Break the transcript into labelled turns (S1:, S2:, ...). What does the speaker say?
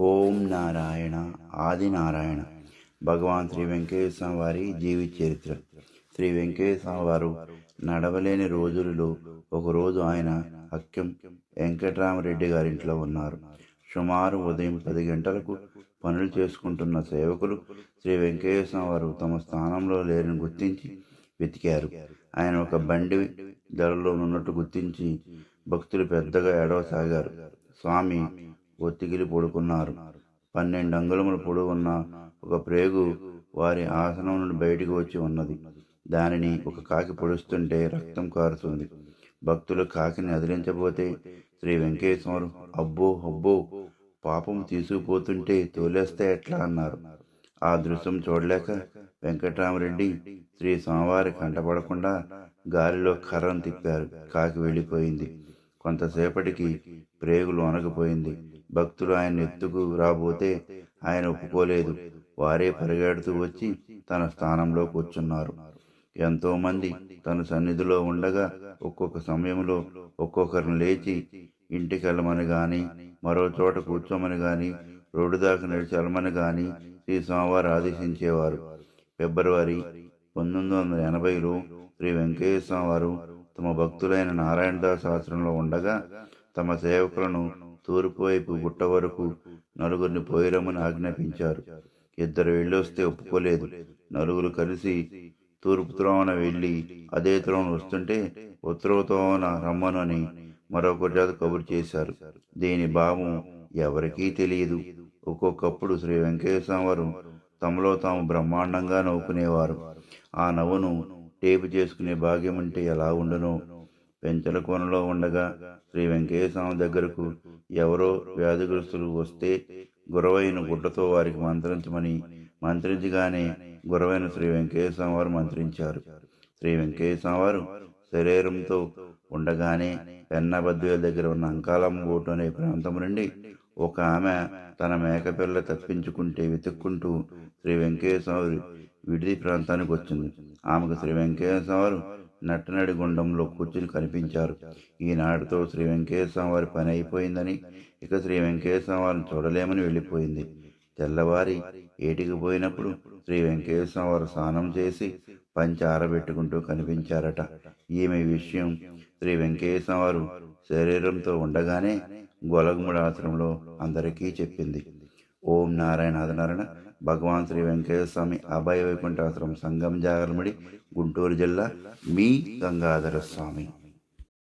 S1: ఓం నారాయణ ఆది నారాయణ. భగవాన్ శ్రీ వెంకటేశ్వర వారి జీవిత చరిత్ర. శ్రీ వెంకటేశ్వర వారు నడవలేని రోజులలో ఒకరోజు ఆయన అక్కెం వెంకటరామరెడ్డి గారింట్లో ఉన్నారు. సుమారు ఉదయం పది గంటలకు పనులు చేసుకుంటున్న సేవకులు శ్రీ వెంకటేశ్వర వారు తమ స్థానంలో లేరని గుర్తించి వెతికారు. ఆయన ఒక బండి ధరలో ఉన్నట్టు గుర్తించి భక్తులు పెద్దగా ఏడవసాగారు. స్వామి ఒత్తిగిలి పడుకున్నారు. పన్నెండు అంగుళముల పొడవున్న ఒక ప్రేగు వారి ఆసనం నుండి బయటికి వచ్చి ఉన్నది. దానిని ఒక కాకి పొడుస్తుంటే రక్తం కారుతుంది. భక్తులు కాకిని అదిలించబోతే శ్రీ వెంకటేశ్వరు అబ్బో అబ్బో పాపం తీసుకుపోతుంటే తోలేస్తే ఎట్లా అన్నారు. ఆ దృశ్యం చూడలేక వెంకటరామరెడ్డి శ్రీ స్వామివారి కంటపడకుండా గాలిలో కర్రను తిప్పారు. కాకి వెళ్ళిపోయింది. కొంతసేపటికి ప్రేగులు వనకపోయింది భక్తులు ఆయన ఎత్తుకు రాబోతే ఆయన ఒప్పుకోలేదు. వారే పరిగెడుతూ వచ్చి తన స్థానంలో కూర్చున్నారు. ఎంతోమంది తన సన్నిధిలో ఉండగా ఒక్కొక్క సమయంలో ఒక్కొక్కరిని లేచి ఇంటికి వెళ్ళమని గాని మరో చోట కూర్చోమని గాని రోడ్డు దాకా నడిచి వెళ్ళమని గాని శ్రీ స్వామివారు ఆదేశించేవారు. ఫిబ్రవరి పంతొమ్మిది వందల ఎనభైలో శ్రీ వెంకటేశ్వర వారు తమ భక్తులైన నారాయణదాస్ ఆశ్రమంలో ఉండగా తమ సేవకులను తూర్పు వైపు గుట్ట వరకు నలుగురిని పోయిరమ్మని ఆజ్ఞాపించారు. ఇద్దరు వెళ్ళొస్తే ఒప్పుకోలేదు. నలుగురు కలిసి తూర్పు త్రోవన వెళ్ళి అదే త్రోవన వస్తుంటే ఉత్తర త్రోవన రమ్మను అని మరొక జాత కబురు చేశారు. దీని భావం ఎవరికీ తెలియదు. ఒక్కొక్కప్పుడు శ్రీ వెంకటేశ్వర వారు తమలో తాము బ్రహ్మాండంగా నవ్వుకునేవారు. ఆ నవ్వును టేపు చేసుకునే భాగ్యం ఉంటే ఎలా ఉండను? పెంచల కోనలో ఉండగా శ్రీ వెంకటేశ్వర దగ్గరకు ఎవరో వ్యాధిగ్రస్తులు వస్తే గురవైన గుడ్డతో వారికి మంత్రించమని మంత్రించగానే గురవైన శ్రీ వెంకటేశ్వర వారు మంత్రించారు. శ్రీ వెంకటేశ్వర వారు శరీరంతో ఉండగానే పెన్నబద్వేల దగ్గర ఉన్న అంకాలమ్మ గోటు అనే ప్రాంతం నుండి ఒక ఆమె తన మేకపిల్ల తప్పించుకుంటే వెతుక్కుంటూ శ్రీ వెంకటేశ్వర విడిది ప్రాంతానికి వచ్చింది ఆమెకు శ్రీ వెంకటేశ్వర వారు నట్టనడి గుండంలో కూర్చుని కనిపించారు. ఈనాటితో శ్రీ వెంకటేశ్వర వారి పని అయిపోయిందని ఇక శ్రీ వెంకటేశ్వర వారిని చూడలేమని వెళ్ళిపోయింది. తెల్లవారి ఏటికి పోయినప్పుడు శ్రీ వెంకటేశ్వర వారు స్నానం చేసి పంచి ఆరబెట్టుకుంటూ కనిపించారట. ఈమె విషయం శ్రీ వెంకటేశ్వర వారు శరీరంతో ఉండగానే గొలగముడి ఆశ్రమంలో అందరికీ చెప్పింది. ఓం నారాయణ ఆదనారాయణ భగవాన్ శ్రీ వెంకటేశ్వర స్వామి అభయ వైకుంఠాశ్రమం సంగం జాగరముడి గుంటూరు జిల్లా మీ గంగాధర స్వామి